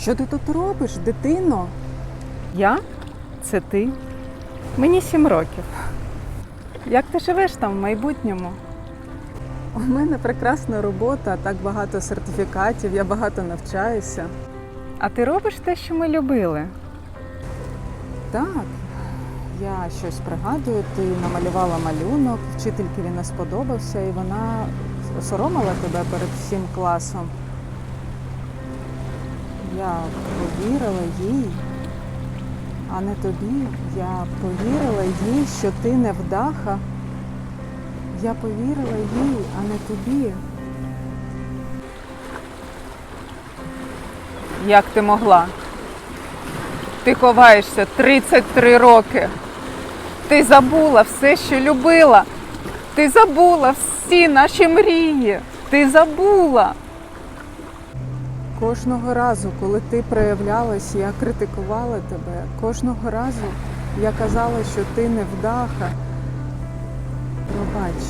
Що ти тут робиш, дитино? Я? Це ти? Мені сім років. Як ти живеш там в майбутньому? У мене прекрасна робота, так багато сертифікатів, я багато навчаюся. А ти робиш те, що ми любили? Так, я щось пригадую, ти намалювала малюнок, вчительки він не сподобався, і вона осоромила тебе перед всім класом. Я повірила їй, а не тобі. Я повірила їй, що ти не вдаха. Я повірила їй, а не тобі. Як ти могла? Ти ховаєшся 33 роки. Ти забула все, що любила. Ти забула всі наші мрії. Ти забула. Кожного разу, коли ти проявлялась, я критикувала тебе. Кожного разу я казала, що ти не вдаха. Пробач,